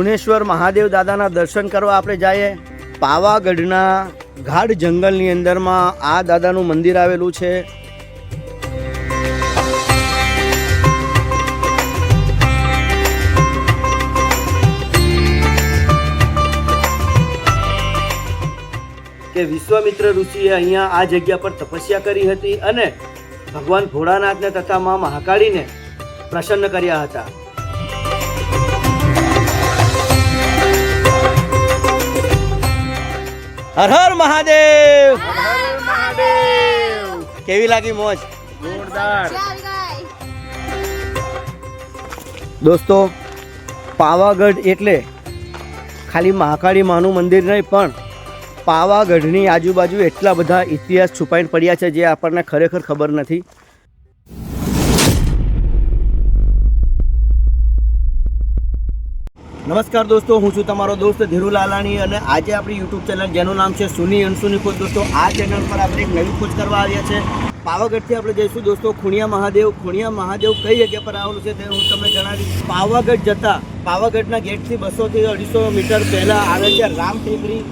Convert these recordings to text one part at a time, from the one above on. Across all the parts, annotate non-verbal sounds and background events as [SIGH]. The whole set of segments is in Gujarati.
ખૂણેશ્વર મહાદેવ દાદાના દર્શન કરવા આપણે જઈએ. પાવાગઢના ગાઢ જંગલની અંદરમાં આ દાદાનું મંદિર આવેલું છે. કે વિશ્વામિત્ર ઋષિએ અહીંયા આ જગ્યા પર તપસ્યા કરી હતી અને ભગવાન ભોળાનાથને તથા મા મહાકાળીને પ્રસન્ન કર્યા હતા. હર હર મહાદેવ! કેવી લાગી મોજ? જોરદાર. દોસ્તો પાવાગઢ એટલે ખાલી મહાકાળી માનું મંદિર નહીં પણ પાવાગઢની આજુબાજુ એટલા બધા ઇતિહાસ છુપાઈને પડ્યા છે જે આપણને ખરેખર ખબર નથી. નમસ્કાર દોસ્તો, હું છું તમારો દોસ્ત ધીરુ લાલાણી અને આજે આપણી યુટ્યુબ ચેનલ જેનું નામ છે સુની અનસુની ખોજ દોસ્તો, આ ચેનલ પર આપણે એક નવી ખોજ કરવા આવ્યા છે. પાવાગઢથી આપણે જઈશું. દોસ્તો, ખુણિયા મહાદેવ ખુણિયા મહાદેવ કઈ જગ્યા પર આવેલું છે તે હું તમને જણાવીશ. પાવાગઢ જતા પાવાગઢના ગેટથી બસોથી અઢીસો મીટર પહેલાં આવે છે રામ ટેકરી.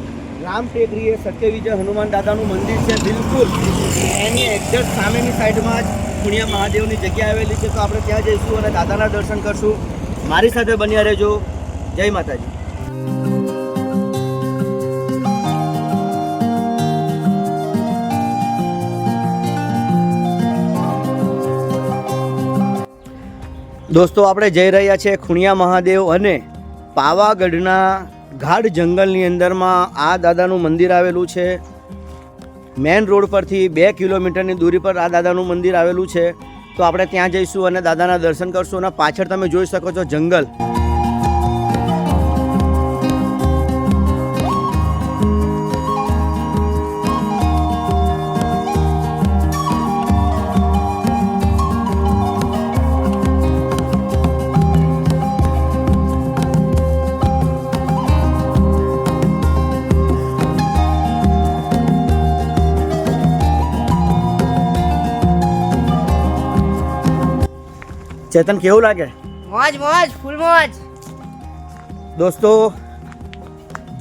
રામ ટેકરી એ સત્ય વિજય હનુમાન દાદાનું મંદિર છે, બિલકુલ. એની એક્ઝેક્ટ સામેની સાઈડમાં જ ખુણિયા મહાદેવની જગ્યા આવેલી છે. તો આપણે ત્યાં જઈશું અને દાદાના દર્શન કરશું. મારી સાથે બન્યા રહેજો. જય માતાજી. દોસ્તો, આપણે જઈ રહ્યા છીએ ખુણિયા મહાદેવ અને પાવાગઢના ગાઢ જંગલની અંદરમાં. આ દાદાનું મંદિર આવેલું છે. મેન રોડ પરથી બે કિલોમીટરની દૂરી પર આ દાદાનું મંદિર આવેલું છે. તો આપણે ત્યાં જઈશું અને દાદાના દર્શન કરશું અને પાછળ તમે જોઈ શકો છો જંગલ. ચેતન કેવું લાગે? મોજ મોજ ફૂલ મોજ. દોસ્તો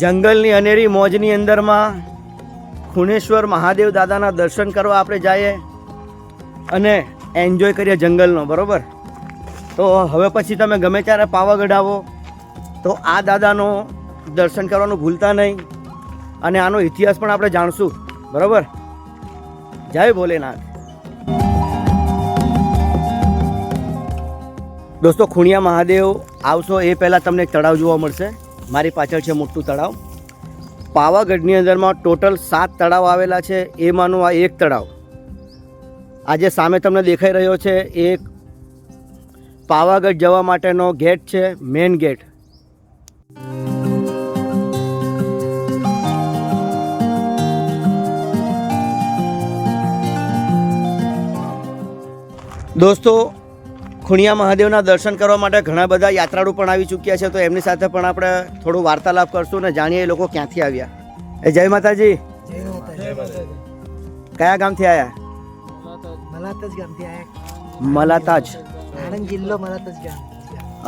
જંગલની અનેરી મોજની અંદરમાં ખૂણેશ્વર મહાદેવ દાદાના દર્શન કરવા આપણે જઈએ અને એન્જોય કરીએ જંગલનો બરોબર? તો હવે પછી તમે ગમે ત્યારે પાવાગઢ આવો તો આ દાદાનો દર્શન કરવાનું ભૂલતા નહીં અને આનો ઇતિહાસ પણ આપણે જાણશું બરાબર? જય ભોલેનાથ. દોસ્તો, ખુણિયા મહાદેવ, આવશો એ પહેલાં તમને એક તળાવ જોવા મળશે. મારી પાછળ છે મોટું તળાવ. પાવાગઢની અંદરમાં ટોટલ સાત તળાવ આવેલા છે એમાંનું આ એક તળાવ. આજે સામે તમને દેખાઈ રહ્યો છે એક પાવાગઢ જવા માટેનો ગેટ છે, મેઇન ગેટ. દોસ્તો ખુણિયા મહાદેવના દર્શન કરવા માટે ઘણા બધા યાત્રાળુ પણ આવી ચૂક્યા છે. તો એમની સાથે પણ આપણે થોડું વાર્તાલાપ કરશું ને જાણીએ એ લોકો ક્યાંથી આવ્યા. એ જય માતાજી. કયા ગામથી આવ્યા મલાતજ ગામથી આયા. મલાતાજ. આણંદ જિલ્લો મલાતજ ગામ.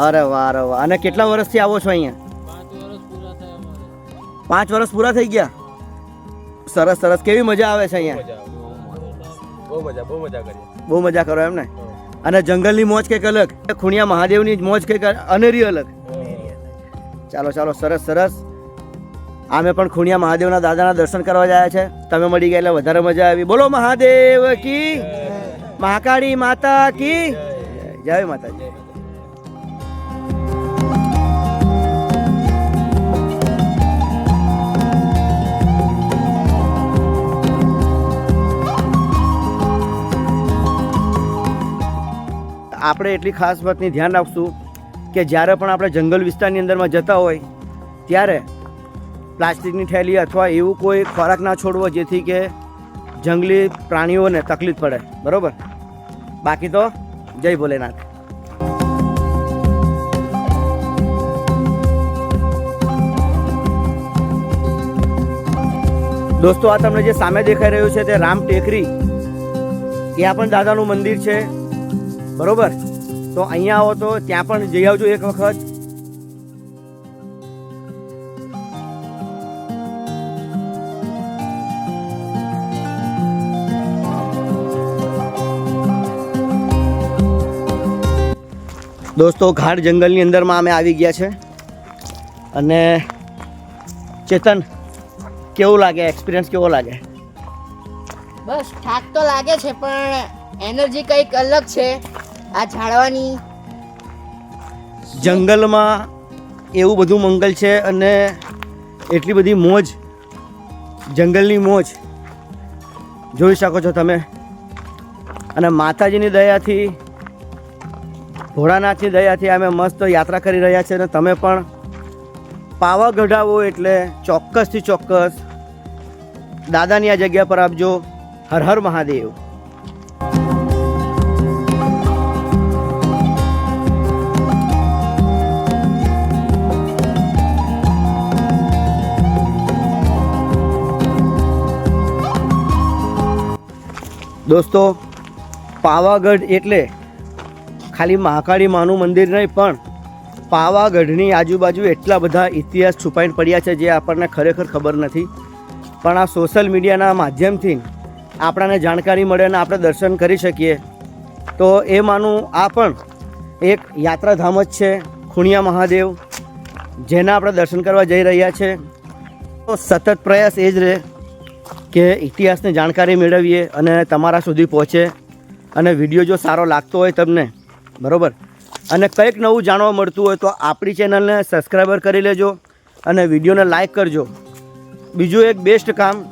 અરે વાહ અરે વાહ. અને કેટલા વર્ષથી આવો છો અહીંયા? પાંચ વર્ષ પૂરા થઈ ગયા? સરસ સરસ. કેવી મજા આવે છે અહીંયા? બહુ મજા બહુ મજા કરી બહુ મજા કરો એમ ને? અને જંગલની મોજ કંઈક અલગ ખૂણિયા મહાદેવની મોજ કંઈક અનેરી અલગ. ચાલો ચાલો સરસ સરસ. આમે પણ ખૂણિયા મહાદેવના દાદાના દર્શન કરવા જાય છે. તમે મળી ગયા એટલે વધારે મજા આવી. બોલો મહાદેવ કી? મહાકાળી માતા કી? જય માતાજી. આપણે એટલી ખાસ વાતની ધ્યાન રાખશું કે જ્યારે પણ આપણે જંગલ વિસ્તારની અંદરમાં જતા હોય, ત્યારે પ્લાસ્ટિકની થેલી અથવા એવું કોઈ ખોરાક ના છોડવો જેથી કે જંગલી પ્રાણીઓને તકલીફ પડે. બરાબર? બાકી તો જય ભોલેનાથ. દોસ્તો, આ તમને જે સામે દેખાઈ રહ્યું છે તે રામ ટેકરી ત્યાં પણ દાદાનું મંદિર છે. બરોબર? તો અહીંયા આવો તો, ત્યાં પણ જઈ આવજો એક વખત. દોસ્તો, ઘાટ જંગલની અંદરમાં અમે આવી ગયા છે. અને ચેતન, કેવું લાગે? એક્સપિરિયન્સ કેવો લાગે? બસ થાક તો લાગે છે, પણ એનર્જી કંઈક અલગ છે. આ ઝાડવાની જંગલમાં એવું બધું મંગલ છે અને એટલી બધી મોજ, જંગલની મોજ જોઈ શકો છો તમે. અને માતાજીની દયાથી, ભોળાનાથની દયાથી અમે મસ્ત યાત્રા કરી રહ્યા છીએ અને તમે પણ પાવાગઢ આવો એટલે ચોક્કસથી ચોક્કસ દાદાની આ જગ્યા પર આપજો. હર હર મહાદેવ. દોસ્તો, પાવાગઢ એટલે ખાલી મહાકાળી માનું મંદિર નહીં, પણ પાવાગઢની આજુબાજુ એટલા બધા ઇતિહાસ છુપાઈને પડ્યા છે જે આપણને ખરેખર ખબર નથી. પણ આ સોશિયલ મીડિયાના માધ્યમથી આપણને જાણકારી મળે અને આપણે દર્શન કરી શકીએ. તો એ માનું આ પણ એક યાત્રાધામ જ છે, ખૂણિયા મહાદેવ, જેના આપણે દર્શન કરવા જઈ રહ્યા છે. તો સતત પ્રયાસ એ જ રહે કે ઇતિહાસની જાણકારી મેળવીએ અને તમારા સુધી પહોંચે અને વીડિયો જો સારો લાગતો હોય તમને, બરાબર? અને કંઈક નવું જાણવા મળતું હોય તો આપણી ચેનલને સબસ્ક્રાઈબર કરી લેજો અને વિડીયોને લાઈક કરજો. બીજું એક બેસ્ટ કામ,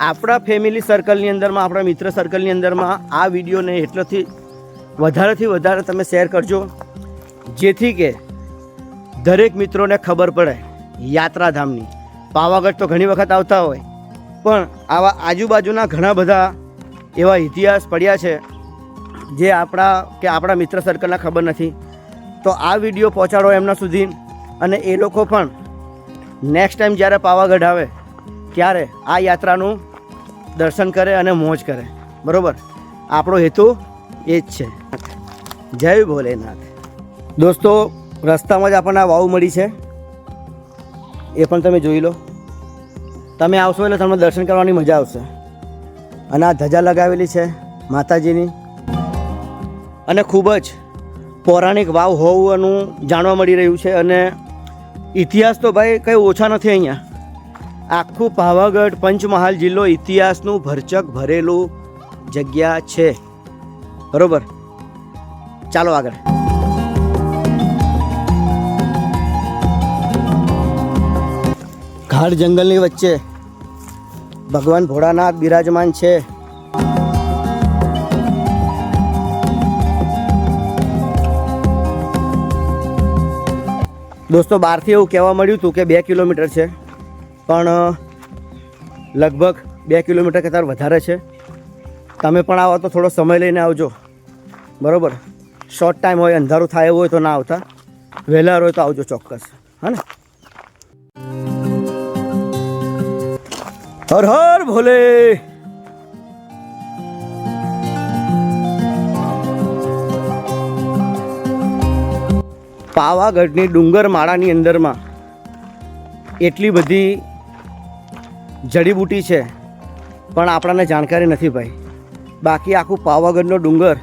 આપણા ફેમિલી સર્કલની અંદરમાં, આપણા મિત્ર સર્કલની અંદરમાં આ વિડીયોને એટલોથી વધારેથી વધારે તમે શેર કરજો, જેથી કે દરેક મિત્રોને ખબર પડે યાત્રાધામની. પાવાગઢ તો ઘણી વખત આવતા હોય પણ આવા આજુબાજુના ઘણા બધા એવા ઇતિહાસ પડ્યા છે જે આપણા કે આપણા મિત્ર સર્કલના ખબર નથી. તો આ વીડિયો પહોંચાડો એમના સુધી અને એ લોકો પણ નેક્સ્ટ ટાઈમ જ્યારે પાવાગઢ આવે ત્યારે આ યાત્રાનું દર્શન કરે અને મોજ કરે. બરાબર? આપણો હેતુ એ જ છે. જય ભોલેનાથ. દોસ્તો, રસ્તામાં જ આપણને આ વાવ મળી છે. એ પણ તમે જોઈ લો. તમે આવશો એટલે તમને દર્શન કરવાની મજા આવશે. અને આ ધજા લગાવેલી છે માતાજીની. અને ખૂબ જ પૌરાણિક વાવ હોવાનું જાણવા મળી રહ્યું છે અને ઇતિહાસ તો ભાઈ કંઈ ઓછા નથી અહીંયા. આખું પાવાગઢ પંચમહાલ જિલ્લો ઇતિહાસનું ભરચક ભરેલું જગ્યા છે. બરોબર? ચાલો આગળ. ગાઢ જંગલની વચ્ચે ભગવાન ભોળાનાથ બિરાજમાન છે. દોસ્તો, બહારથી એવું કહેવા મળ્યું હતું કે બે કિલોમીટર છે, પણ લગભગ બે કિલોમીટર કરતાં વધારે છે. તમે પણ આવો તો થોડો સમય લઈને આવજો. બરાબર? શોર્ટ ટાઈમ હોય, અંધારું થાય એવું હોય તો ના આવતા. વહેલા હોય તો આવજો ચોક્કસ. હા ને? હર હર ભોલે પાવાગઢની ડુંગર માળાની અંદરમાં એટલી બધી જડીબૂટી છે, પણ આપણને જાણકારી નથી ભાઈ. બાકી આખું પાવાગઢનો ડુંગર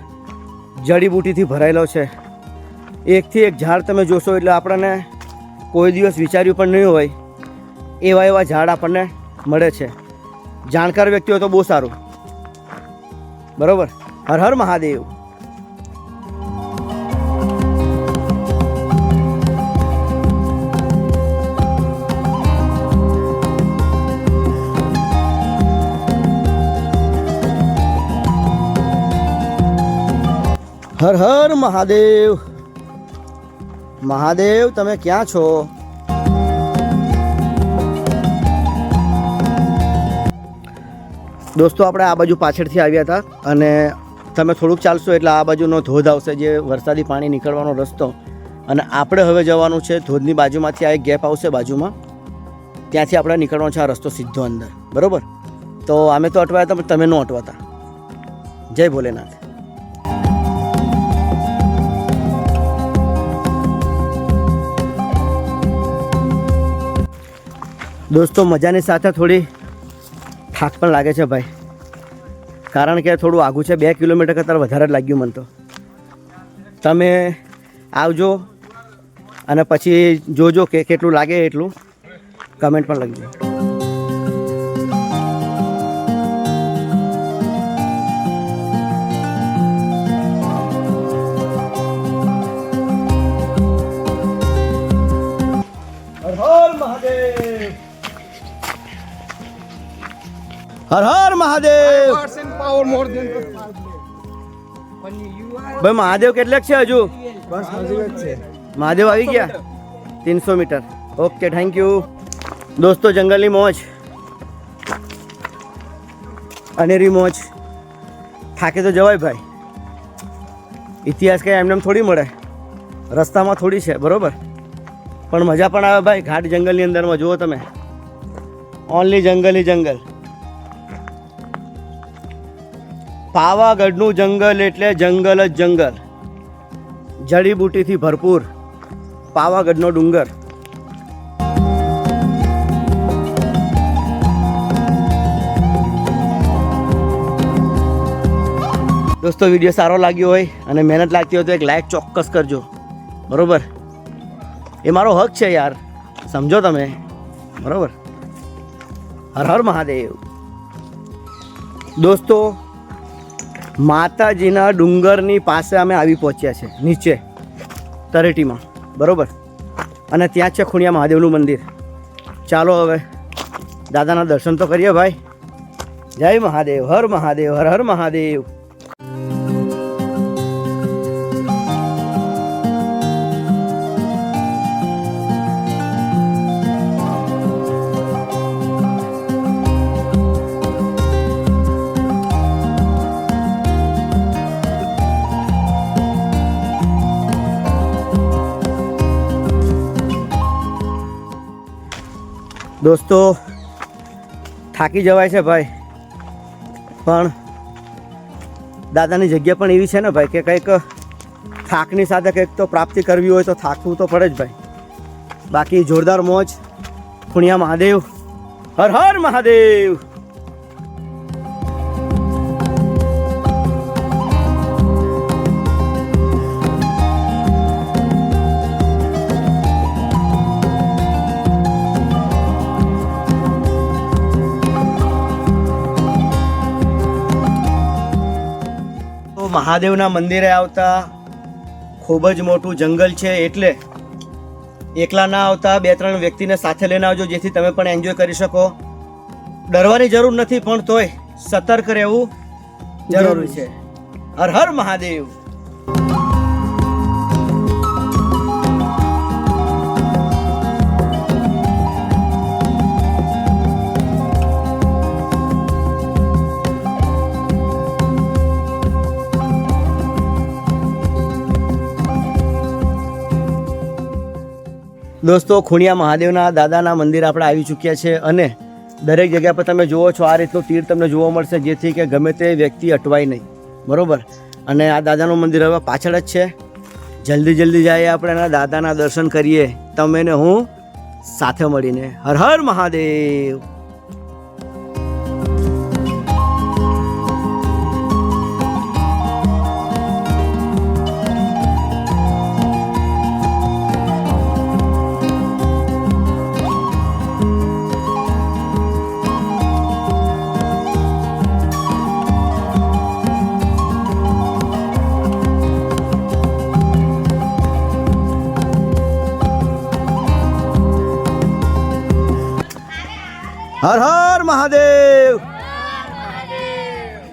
જડીબૂટીથી ભરાયેલો છે. એકથી એક ઝાડ તમે જોશો એટલે આપણને કોઈ દિવસ વિચાર્યું પણ નહીં હોય. એવા એવા ઝાડ આપણને મળે છે. જાણકાર વ્યક્તિ હોય તો બહુ સારું. બરોબર? હર હર મહાદેવ. હર હર મહાદેવ. મહાદેવ, તમે ક્યાં છો? દોસ્તો, આપણે આ બાજુ પાછળથી આવ્યા હતા અને તમે થોડુંક ચાલશો એટલે આ બાજુનો ધોધ આવશે જે વરસાદી પાણી નીકળવાનો રસ્તો. અને આપણે હવે જવાનું છે ધોધની બાજુમાંથી, આ એક ગેપ આવશે બાજુમાં. ત્યાંથી આપણે નીકળવાનો છે આ રસ્તો સીધો અંદર. બરાબર? તો અમે તો અટવાયા હતા, પણ તમે ન અટવાતા. જય ભોલેનાથ. દોસ્તો, મજાની સાથે થોડી થાક પણ લાગે છે ભાઈ. કારણ કે થોડું આઘું છે, બે કિલોમીટર કરતાં વધારે જ લાગ્યું મને તો. તમે આવજો અને પછી જોજો કે કેટલું લાગે એટલું. કમેન્ટ પણ લખજો. હર હર મહાદેવ. ભાઈ મહાદેવ કેટલાક છે હજુ? મહાદેવ આવી ગયા? તીનસો મીટર. ઓકે થેન્ક યુ દોસ્તો જંગલની મોજ. અનેરી મોજ. થાકે તો જવાય ભાઈ. ઇતિહાસ કંઈ એમને એમ થોડી મળે. રસ્તામાં થોડી છે બરોબર? પણ મજા પણ આવે ભાઈ ઘાટ જંગલની અંદરમાં જુઓ તમે. ઓનલી જંગલી જંગલ. પાવાગઢનું જંગલ એટલે જંગલ જ જંગલ. જડીબુટીથી ભરપૂર પાવાગઢનો ડુંગર. દોસ્તો, વીડિયો સારો લાગ્યો હોય અને મહેનત લાગતી હોય તો એક લાઈક ચોક્કસ કરજો. બરોબર? એ મારો હક છે યાર. સમજો તમે. બરોબર? હર હર મહાદેવ. દોસ્તો માતાજીના ડુંગરની પાસે અમે આવી પહોંચ્યા છે, નીચે, તરેટીમાં, બરોબર? અને ત્યાં છે ખૂણિયા મહાદેવનું મંદિર. ચાલો હવે, દાદાના દર્શન તો કરીએ ભાઈ. જય મહાદેવ, હર મહાદેવ, હર હર મહાદેવ. દોસ્તો, થાકી જવાય છે ભાઈ. પણ દાદાની જગ્યા પણ એવી છે ને ભાઈ કે કંઈક થાકની સાથે કંઈક તો પ્રાપ્તિ કરવી હોય તો થાકવું તો પડે જ ભાઈ. બાકી જોરદાર મોજ. ખુણિયા મહાદેવ. હર હર મહાદેવ. મહાદેવના મંદિરે આવતા ખૂબ જ મોટું જંગલ છે એટલે એકલા ના આવતા બે ત્રણ વ્યક્તિને સાથે લઈને આવજો, જેથી તમે પણ એન્જોય કરી શકો. ડરવાની જરૂર નથી, પણ તોય સતર્ક રહેવું જરૂરી છે. હર હર મહાદેવ. દોસ્તો, ખૂણિયા મહાદેવના દાદાના મંદિર આપણે આવી ચૂક્યા છે અને દરેક જગ્યા પર તમે જુઓ છો, આ રીતનું તીર તમને જોવા મળશે, જેથી કે ગમે તે વ્યક્તિ અટવાય નહીં. બરોબર? અને આ દાદાનું મંદિર હવે પાછળ જ છે. જલ્દી જલ્દી જઈએ આપણે એના દાદાના દર્શન કરીએ. તમે ને હું સાથે મળીને. હર હર મહાદેવ!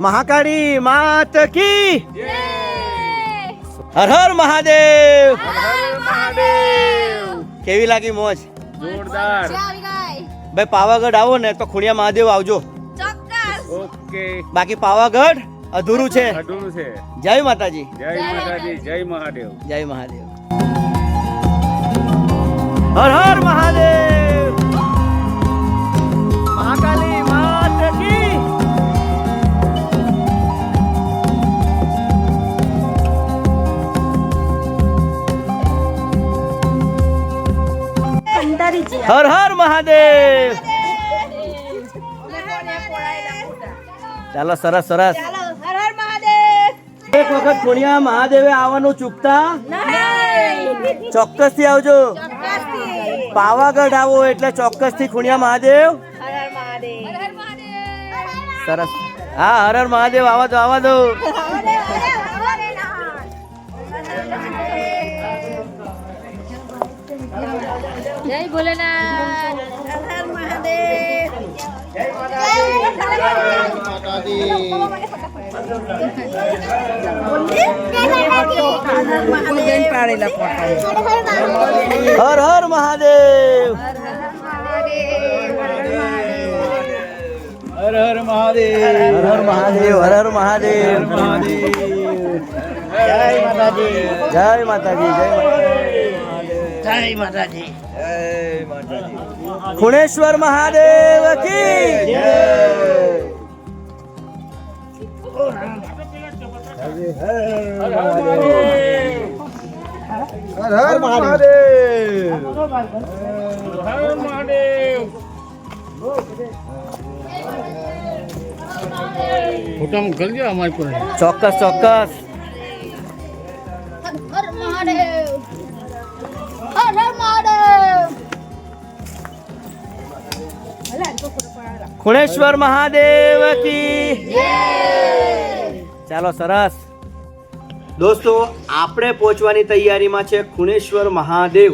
મહાકાળી માત કી હર હર મહાદેવ! કેવી લાગી મોજ? જોરદાર. ભાઈ પાવાગઢ આવો ને તો ખુણિયા મહાદેવ આવજો. ઓકે. બાકી પાવાગઢ અધૂરું છે. અધૂરું છે. જય માતાજી. જય માતાજી. જય મહાદેવ. જય મહાદેવ. હર હર મહાદેવ! હર હર મહાદેવ. ચાલો સરસ સરસ. એક વખત પુણ્યા મહાદેવે આવવાનું ચૂકતા? ચોક્કસથી આવજો. પાવાગઢ આવો એટલે ચોક્કસથી ખુણિયા મહાદેવ. સરસ. હા હર હર મહાદેવ આવા દો આવા દો. ભોલેનાથ હર હર મહાદેવ. હર હર મહાદેવ. હર હર મહાદેવ હર હર મહાદેવ. જય માતાજી જય માતાજી જય માતાજી. જય માતાજી. ખુણેશ્વર મહાદેવ કી જય. હર હર મહાદેવ હર મહાદેવ ચોક્કસ ચોક્કસ. ખુણેશ્વર મહાદેવ કી ચાલો સરસ. દોસ્તો આપણે પહોંચવાની તૈયારીમાં છે ખુણેશ્વર મહાદેવ.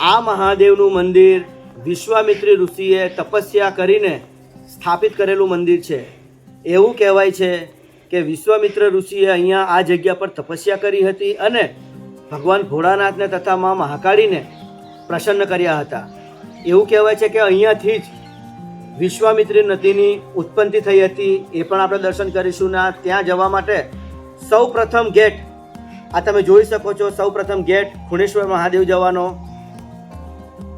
આ મહાદેવનું મંદિર વિશ્વામિત્રી ઋષિએ તપસ્યા કરીને સ્થાપિત કરેલું મંદિર છે. એવું કહેવાય છે કે વિશ્વામિત્ર ઋષિએ અહીંયા આ જગ્યા પર તપસ્યા કરી હતી અને ભગવાન ભોળાનાથને તથા મા મહાકાળીને પ્રસન્ન કર્યા હતા. એવું કહેવાય છે કે અહીંયાથી જ વિશ્વામિત્રી નદીની ઉત્પત્તિ થઈ હતી, એ પણ આપણે દર્શન કરીશું. ના, ત્યાં જવા માટે સૌ પ્રથમ ગેટ, આ તમે જોઈ શકો છો સૌ પ્રથમ ગેટ ખુણેશ્વર મહાદેવ જવાનો.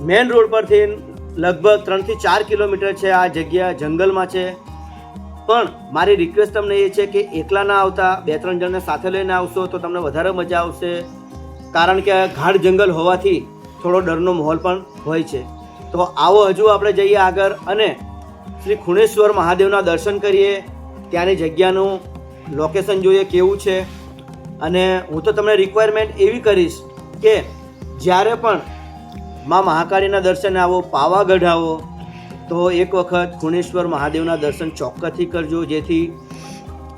મેન રોડ પરથી લગભગ ત્રણથી ચાર કિલોમીટર છે આ જગ્યા, જંગલમાં છે. પણ મારી રિક્વેસ્ટ તમને એ છે કે એકલા ના આવતા, બે ત્રણ જણને સાથે લઈને આવશો તો તમને વધારે મજા આવશે. કારણ કે ગાઢ જંગલ હોવાથી થોડો ડરનો માહોલ પણ હોય છે. તો આવો હજુ આપણે જઈએ આગળ અને શ્રી ખુણેશ્વર મહાદેવના દર્શન કરીએ, ત્યાંની જગ્યાનું લોકેશન જોઈએ, કેવું છે. અને હું તો તમને રિક્વાયરમેન્ટ એવી કરીશ કે જ્યારે પણ મા મહાકાળીના દર્શન આવો પાવાગઢ આવો તો એક વખત ખુણેશ્વર મહાદેવના દર્શન ચોક્કસથી કરજો. જેથી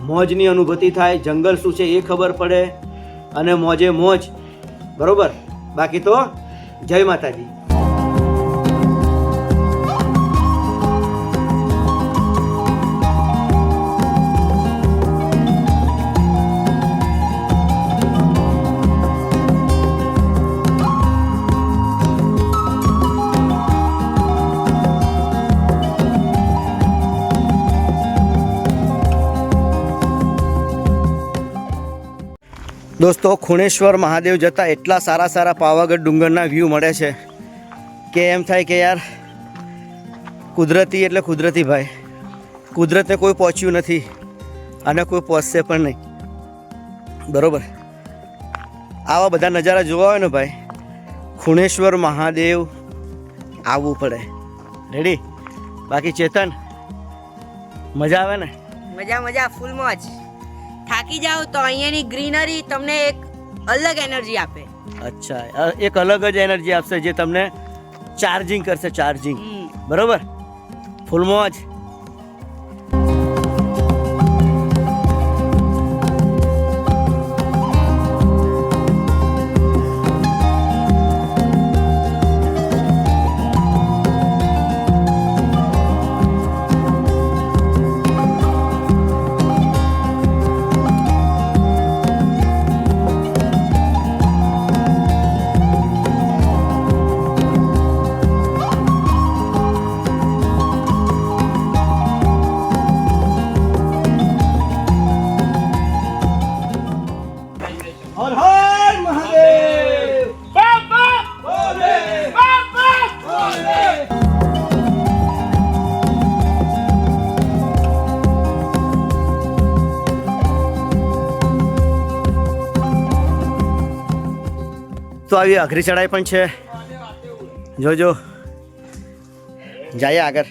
મોજની અનુભૂતિ થાય, જંગલ શું છે એ ખબર પડે, અને મોજે મોજ. બરાબર? બાકી તો જય માતાજી. દોસ્તો, ખુણેશ્વર મહાદેવ જતાં એટલા સારા સારા પાવાગઢ ડુંગરના વ્યૂ મળે છે કે એમ થાય કે યાર, કુદરતી એટલે કુદરતી ભાઈ. કુદરતને કોઈ પહોંચ્યું નથી અને કોઈ પહોંચશે પણ નહીં. બરાબર? આવા બધા નજારા જોવા હોય ને ભાઈ, ખુણેશ્વર મહાદેવ આવવું પડે. રેડી બાકી ચેતન, મજા આવે ને? મજા મજા ફૂલ મોજ. થાકી જાઓ તો અહીંયાની ગ્રીનરી તમને એક અલગ એનર્જી આપે. અચ્છા એક અલગ જ એનર્જી આપશે જે તમને ચાર્જિંગ કરશે ચાર્જિંગ. બરોબર? ફૂલ મોજ आई आखिरी चढ़ाई पे जो जो जाइए आगर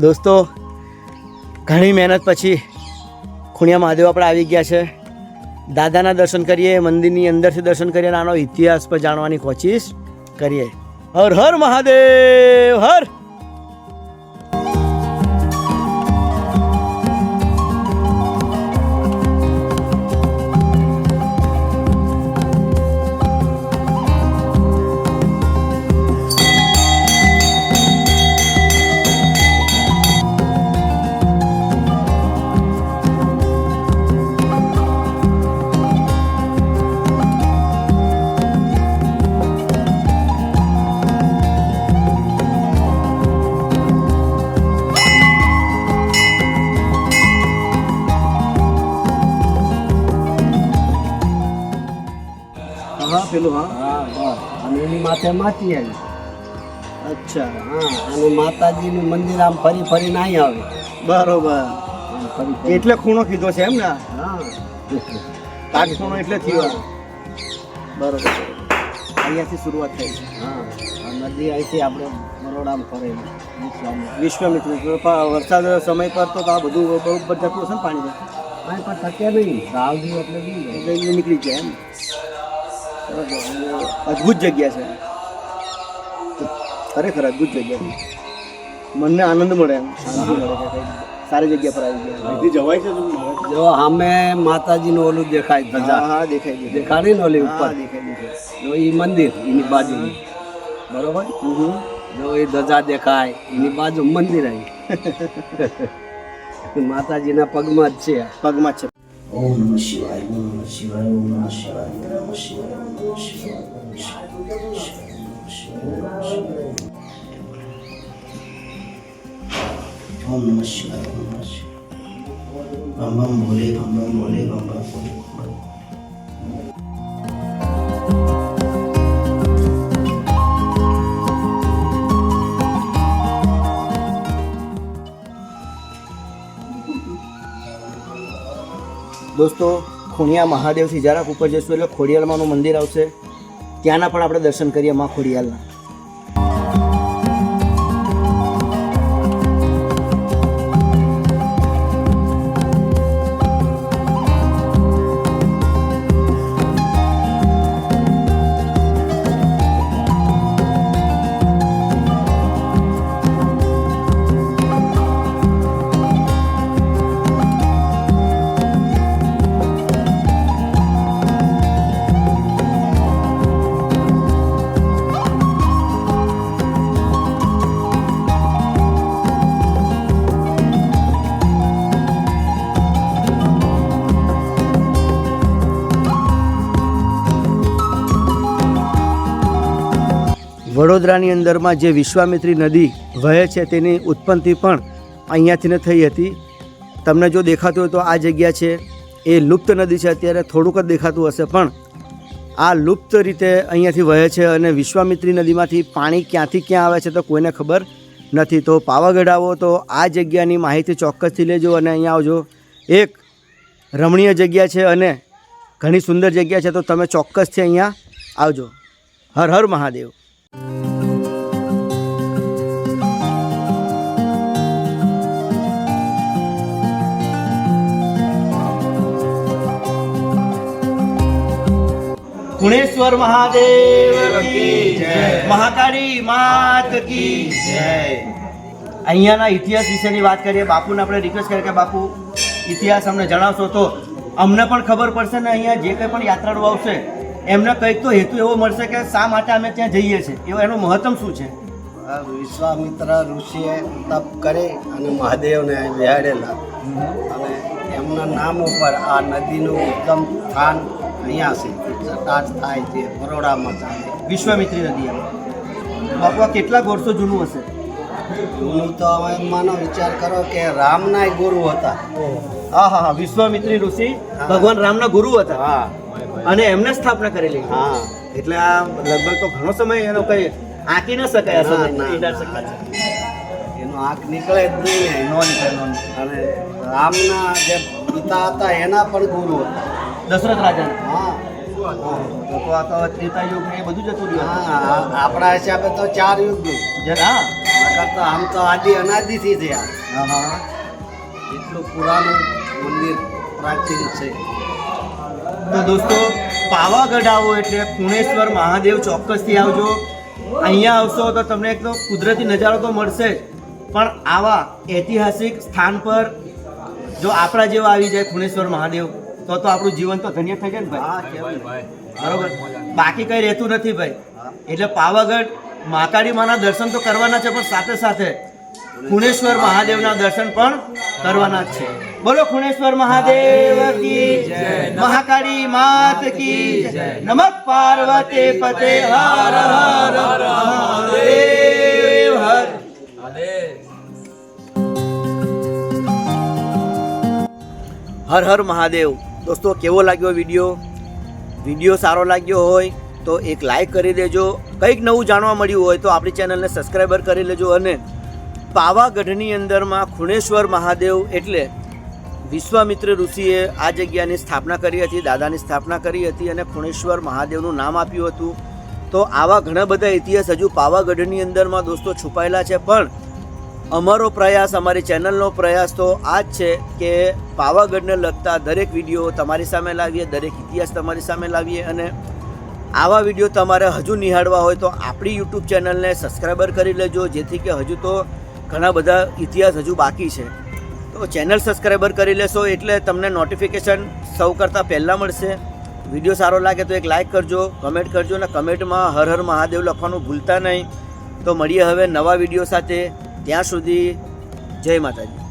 दोस्तों ઘણી મહેનત પછી ખૂણિયા મહાદેવ આપણે આવી ગયા છે. દાદાના દર્શન કરીએ, મંદિરની અંદરથી દર્શન કરીએ અને આનો ઇતિહાસ પર જાણવાની કોશિશ કરીએ. હર હર મહાદેવ, હર! હા પેલું હા. હા અને એની માથે માટી આવી. અચ્છા હા. અને માતાજીનું મંદિર આમ ફરી ફરીને અહીં આવે. બરોબર. એટલે ખૂણો કીધો છે એમ ને? હા. કાટ ખૂણો એટલે થયો. બરોબર. અહીંયાથી શરૂઆત થઈ. છે હા નદી અહીંથી આપણે બરોડામાં ફરે. વિશ્વમાં વિશ્વામિત્ર વરસાદ સમય પર તો આ બધું બરોબર જતું હશે ને પાણી પણ થકે નહીં. રાવજી એટલે નીકળી જાય એમ. અદ્ભુત જગ્યા છે. ખરેખર અદ્ભુત જગ્યા છે. મનને આનંદ મળે એમ. શાંતિ મળે કે સારી જગ્યા પર આવી ગયા. જવાય છે જો સામે માતાજીનું ઓલું દેખાય ધજા હા દેખાય દેખાય દેખાડી ને ઓલી ઉપર? દેખાય દેખાય. જો એ મંદિર એની બાજુ બરોબર? જો એ ધજા દેખાય એની બાજુ મંદિર આવી. [LAUGHS] માતાજીના પગમાં જ છે પગમાં જ છે. 哦能起来吗起来哦能起来能起来能起来能起来能起来能起来能起来能起来能起来哦能起来能起来帮帮茉莉帮帮茉莉帮帮茉莉 દોસ્તો, ખોણિયા મહાદેવથી જરાક ઉપર જઈશું એટલે ખોડિયાલમાંનું મંદિર આવશે. ત્યાંના પણ આપણે દર્શન કરીએ માં ખોડિયાલના. વડોદરાની અંદરમાં જે વિશ્વામિત્રી નદી વહે છે તેની ઉત્પત્તિ પણ અહીંયાથી થઈ હતી. તમને જો દેખાતું હોય તો આ જગ્યા છે. એ લુપ્ત નદી છે. અત્યારે થોડુંક જ દેખાતું હશે, પણ આ લુપ્ત રીતે અહીંયાથી વહે છે અને વિશ્વામિત્રી નદીમાંથી પાણી ક્યાંથી ક્યાં આવે છે તો કોઈને ખબર નથી. તો પાવાગઢ આવો તો આ જગ્યાની માહિતી ચોક્કસથી લેજો અને અહીંયા આવજો. એક રમણીય જગ્યા છે અને ઘણી સુંદર જગ્યા છે. તો તમે ચોક્કસથી અહીંયા આવજો. હર હર મહાદેવ. ગુણેશ્વર મહાદેવ મહાકાળી માત કી જય અહીંયાના ઇતિહાસ વિશેની વાત કરીએ બાપુને આપણે રિક્વેસ્ટ કરીએ કે બાપુ ઇતિહાસ અમને જણાવશો તો અમને પણ ખબર પડશે ને અહીંયા જે કંઈ પણ યાત્રાળુ આવશે એમને કંઈક તો હેતુ એવો મળશે કે શા માટે અમે ત્યાં જઈએ છીએ? એવો એનું મહત્તમ શું છે? વિશ્વામિત્ર ઋષિએ તપ કરી અને મહાદેવને બેહાડેલા. અને એમના નામ ઉપર આ નદીનું ઉત્તમ સ્થાન અહીંયા છે. સટાટ થાય છે બરોડામાં ચાલે. વિશ્વામિત્રી નદી એમ. બાપુ કેટલાક વર્ષો જૂનું હશે? જૂનું તો હવે માનો વિચાર કરો કે રામના ગુરુ હતા. હા હા હા વિશ્વામિત્રી ઋષિ ભગવાન રામના ગુરુ હતા. હા. અને એમને સ્થાપના કરેલી. હા. એટલે આ લગભગ તો ઘણો સમય એનો કઈ આંકી ન શકાય એનો આંક નીકળે જ નહીં ને. નો નીકળે અને રામના જે પિતા હતા એના પણ ગુરુ હતા. દશરથ રાજા. હા. તો તો આ તો ત્રેતા યુગ એ બધું જતું રહ્યું હા આપણા હિસાબે તો ચાર યુગ. હા કરતા આમ તો આદિ અનાદિથી છે આ. હા હા. એટલું પુરાણું મંદિર પ્રાચીન છે. તો દોસ્તો પાવાગઢ આવો એટલે પુણેશ્વર મહાદેવ ચોક્કસથી આવજો. અહીંયા આવશો તો તમને એક તો કુદરતી નજારો તો મળશે જ. પણ આવા ઐતિહાસિક સ્થાન પર જો આપણા જેવા આવી જાય પુણેશ્વર મહાદેવ તો તો આપણું જીવન તો ધન્ય થઈ જાય ને ભાઈ. બરોબર? બાકી કઈ રહેતું નથી ભાઈ. એટલે પાવાગઢ મહાકાળી માના દર્શન તો કરવાના છે, પણ સાથે સાથે ખુણેશ્વર મહાદેવના દર્શન પણ કરવાના છે. બોલો ખુણેશ્વર મહાદેવ કી મહાકાળી માત કી નમઃ પાર્વતી પતે હર હર, મહાદેવ, હર. હર હર, મહાદેવ. દોસ્તો, કેવો લાગ્યો વીડિયો? વીડિયો સારો લાગ્યો હોય તો એક લાઈક કરી દેજો. કંઈક નવું જાણવા મળ્યું હોય તો આપણી ચેનલને સબસ્ક્રાઈબર કરી લેજો અને પાવાગઢની અંદરમાં ખુણેશ્વર મહાદેવ એટલે વિશ્વામિત્ર ઋષિએ આ જગ્યાની સ્થાપના કરી હતી, દાદાની સ્થાપના કરી હતી અને ખુણેશ્વર મહાદેવનું નામ આપ્યું હતું. તો આવા ઘણા બધા ઇતિહાસ હજુ પાવાગઢની અંદરમાં દોસ્તો છુપાયેલા છે. પણ અમારો પ્રયાસ, અમારી ચેનલનો પ્રયાસ તો આ જ છે કે પાવાગઢને લગતા દરેક વીડિયો તમારી સામે લાવીએ, દરેક ઇતિહાસ તમારી સામે લાવીએ અને આવા વીડિયો તમારે હજુ નિહાળવા હોય તો આપણી યુટ્યુબ ચેનલને સબસ્ક્રાઈબર કરી લેજો, જેથી કે હજુ તો ઘણા બધા ઇતિહાસ હજુ બાકી છે. તો ચેનલ સબસ્ક્રાઈબર કરી લેશો એટલે તમને નોટિફિકેશન સૌ કરતાં પહેલાં મળશે. વીડિયો સારો લાગે તો એક લાઈક કરજો કમેન્ટ કરજો અને કમેન્ટમાં હર હર મહાદેવ લખવાનું ભૂલતા નહીં. તો મળીએ હવે નવા વીડિયો સાથે. ત્યાં સુધી જય માતાજી.